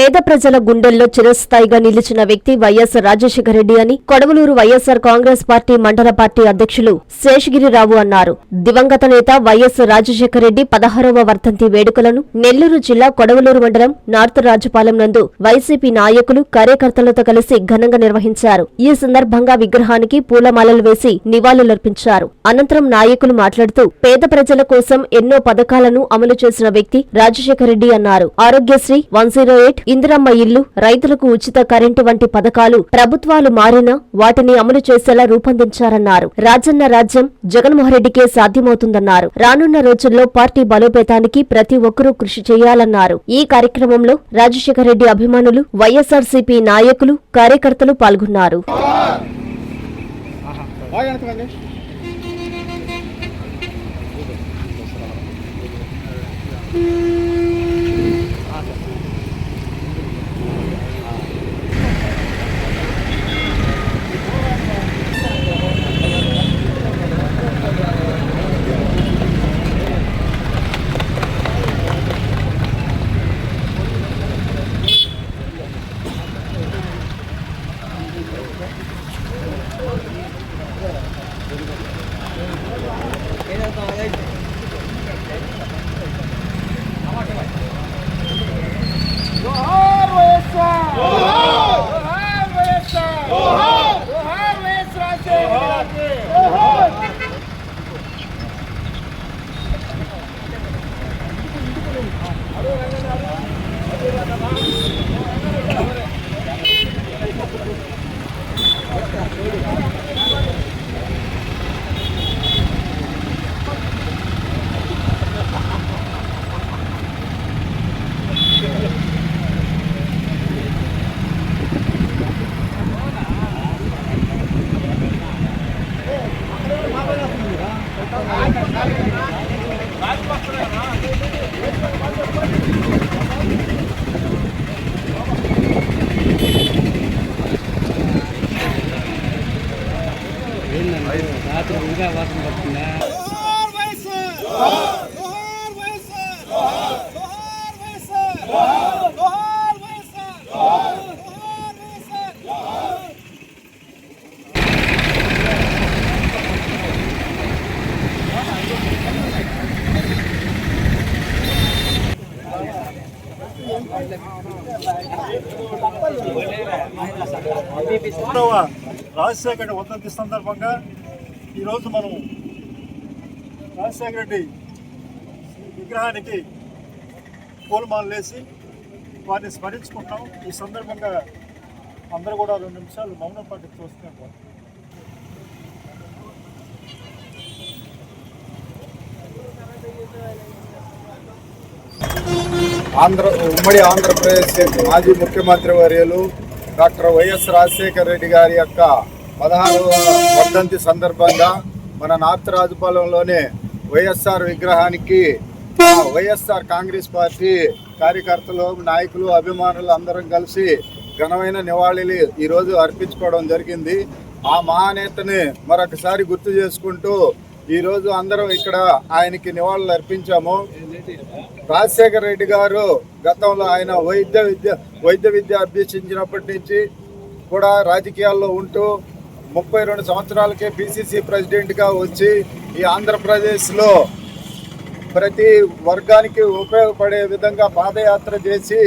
పేద ప్రజల గుండెల్లో చిరస్థాయిగా నిలిచిన వ్యక్తి వైఎస్ రాజశేఖర రెడ్డి అని కొడవలూరు వైఎస్సార్ కాంగ్రెస్ పార్టీ మండల పార్టీ అధ్యక్షులు శేషగిరిరావు అన్నారు. దివంగత నేత వైఎస్ రాజశేఖర రెడ్డి పదహారవ వర్ధంతి వేడుకలను నెల్లూరు జిల్లా కొడవలూరు మండలం నార్త్ రాజపాలెం నందు వైసీపీ నాయకులు కార్యకర్తలతో కలిసి ఘనంగా నిర్వహించారు. ఈ సందర్భంగా విగ్రహానికి పూలమాలలు వేసి నివాళులర్పించారు. అనంతరం నాయకులు మాట్లాడుతూ పేద ప్రజల కోసం ఎన్నో పథకాలను అమలు చేసిన వ్యక్తి రాజశేఖర రెడ్డి అన్నారు. Aarogyasri one zero eight Indiramma ఇల్లు రైతులకు ఉచిత కరెంటు వంటి పథకాలు ప్రభుత్వాలు మారినా వాటిని అమలు చేసేలా రూపొందించారన్నారు. రాజన్న రాజ్యం జగన్మోహన్రెడ్డికే సాధ్యమవుతుందన్నారు. రానున్న రోజుల్లో పార్టీ బలోపేతానికి ప్రతి ఒక్కరూ కృషి చేయాలన్నారు. ఈ కార్యక్రమంలో రాజశేఖర రెడ్డి అభిమానులు వైఎస్ఆర్సీపీ నాయకులు కార్యకర్తలు పాల్గొన్నారు. మూడవ రాజశేఖర వర్ధంతి సందర్భంగా ఈరోజు మనం రాజశేఖర రెడ్డి విగ్రహానికి పూలమాలలు వేసి వారిని స్మరించుకుంటాం. ఈ సందర్భంగా అందరూ కూడా రెండు నిమిషాలు మౌనం పాటి చూస్తున్నారు ఆంధ్ర ఉమ్మడి ఆంధ్రప్రదేశ్ మాజీ ముఖ్యమంత్రి వర్యులు డాక్టర్ వైఎస్ రాజశేఖర రెడ్డి గారి యొక్క పదహారవ వర్ధంతి సందర్భంగా మన నార్త్ రాజుపాలెంలోనే వైఎస్ఆర్ విగ్రహానికి వైఎస్ఆర్ కాంగ్రెస్ పార్టీ కార్యకర్తలు నాయకులు అభిమానులు అందరం కలిసి ఘనమైన నివాళిని ఈరోజు అర్పించుకోవడం జరిగింది. ఆ మహానేతని మరొకసారి గుర్తు చేసుకుంటూ ఈరోజు అందరం ఇక్కడ ఆయనకి నివాళులు అర్పించాము. రాజశేఖర రెడ్డి గారు గతంలో ఆయన వైద్య విద్య వైద్య విద్య అభ్యసించినప్పటి నుంచి కూడా రాజకీయాల్లో ఉంటూ ముప్పై రెండు సంవత్సరాలకే బీసీసీ ప్రెసిడెంట్గా వచ్చి ఈ ఆంధ్రప్రదేశ్లో ప్రతి వర్గానికి ఉపయోగపడే విధంగా పాదయాత్ర చేసి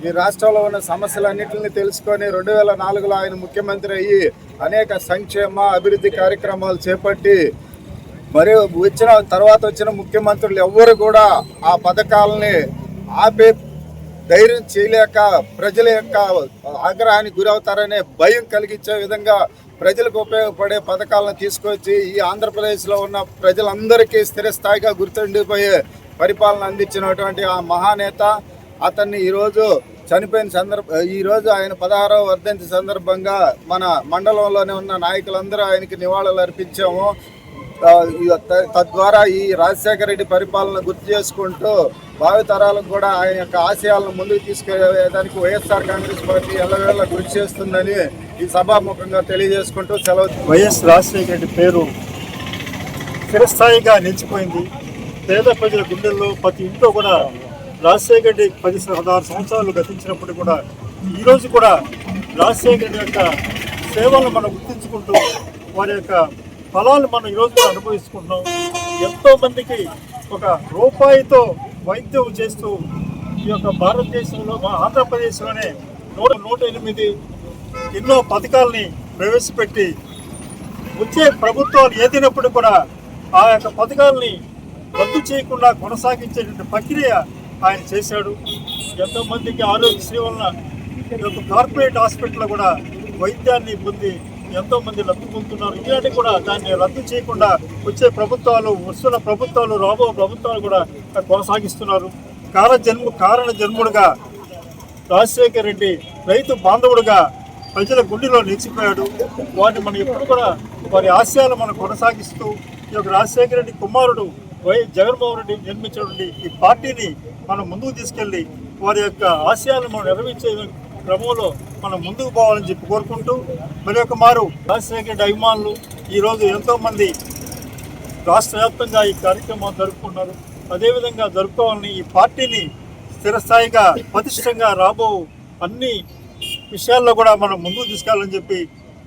ఈ రాష్ట్రంలో ఉన్న సమస్యలన్నింటిని తెలుసుకొని రెండు వేల నాలుగులో ఆయన ముఖ్యమంత్రి అయ్యి అనేక సంక్షేమ అభివృద్ధి కార్యక్రమాలు చేపట్టి మరి వచ్చిన తర్వాత వచ్చిన ముఖ్యమంత్రులు ఎవ్వరు కూడా ఆ పథకాలని ఆపే ధైర్యం చేయలేక ప్రజల యొక్క ఆగ్రహానికి గురవుతారనే భయం కలిగించే విధంగా ప్రజలకు ఉపయోగపడే పథకాలను తీసుకొచ్చి ఈ ఆంధ్రప్రదేశ్లో ఉన్న ప్రజలందరికీ స్థిరస్థాయిగా గుర్తుండిపోయే పరిపాలన అందించినటువంటి ఆ మహానేత అతన్ని ఈరోజు చనిపోయిన సందర్భ ఈరోజు ఆయన పదహారవ వర్ధంతి సందర్భంగా మన మండలంలోనే ఉన్న నాయకులందరూ ఆయనకి నివాళులు అర్పించాము. తద్వారా ఈ రాజశేఖర రెడ్డి పరిపాలన గుర్తు చేసుకుంటూ భావితరాలకు కూడా ఆయన యొక్క ఆశయాలను ముందుకు తీసుకెళ్ళడానికి వైఎస్ఆర్ కాంగ్రెస్ పార్టీ ఎల్లవేళ కృషి చేస్తుందని ఈ సభాముఖంగా తెలియజేసుకుంటూ సెలవు వైఎస్ రాజశేఖర రెడ్డి పేరు చిరస్థాయిగా నిలిచిపోయింది. పేద ప్రజల గుండెల్లో ప్రతి ఇంట్లో కూడా రాజశేఖర రెడ్డి పది పదహారు సంవత్సరాలు గతించినప్పుడు కూడా ఈరోజు కూడా రాజశేఖర రెడ్డి యొక్క సేవలను మనం గుర్తించుకుంటూ వారి యొక్క ఫలాలు మనం ఈరోజు కూడా అనుభవిస్తున్నాం ఎంతో మందికి ఒక రూపాయితో వైద్యం చేస్తూ ఈ యొక్క భారతదేశంలో మా ఆంధ్రప్రదేశ్లోనే నూట నూట ఎనిమిది ఎన్నో పథకాలని ప్రవేశపెట్టి వచ్చే ప్రభుత్వాలు ఏదైనప్పుడు కూడా ఆ యొక్క పథకాలని రద్దు చేయకుండా కొనసాగించేటువంటి ప్రక్రియ ఆయన చేశాడు. ఎంతోమందికి ఆరోగ్యశ్రీ వలన ఈ యొక్క కార్పొరేట్ హాస్పిటల్ కూడా వైద్యాన్ని పొంది ఎంతో మంది లబ్ధి పొందుతున్నారు. ఇలాంటి కూడా దాన్ని రద్దు చేయకుండా వచ్చే ప్రభుత్వాలు వస్తున్న ప్రభుత్వాలు రాబో ప్రభుత్వాలు కూడా కొనసాగిస్తున్నారు. కారణ జన్మ కారణ జన్ముడుగా రాజశేఖర్ రెడ్డి రైతు బాంధవుడుగా ప్రజల గుండెలో నిలిచిపోయాడు. వాటిని మనం ఎప్పుడు కూడా వారి ఆశయాలు మనం కొనసాగిస్తూ ఈ యొక్క రాజశేఖర రెడ్డి కుమారుడు వై జగన్మోహన్ రెడ్డి జన్మించినటువంటి ఈ పార్టీని మనం ముందుకు తీసుకెళ్ళి వారి యొక్క ఆశయాలను మనం నెరవేర్చే క్రమంలో మనం ముందుకు పోవాలని చెప్పి కోరుకుంటూ మరి ఒక మారు రాజశేఖర రెడ్డి అభిమానులు ఈరోజు ఎంతోమంది రాష్ట్ర వ్యాప్తంగా ఈ కార్యక్రమం జరుపుకున్నారు అదేవిధంగా జరుపుకోవాలని ఈ పార్టీని స్థిరస్థాయిగా పటిష్టంగా రాబో అన్ని విషయాల్లో కూడా మనం ముందుకు తీసుకెళ్ళాలని చెప్పి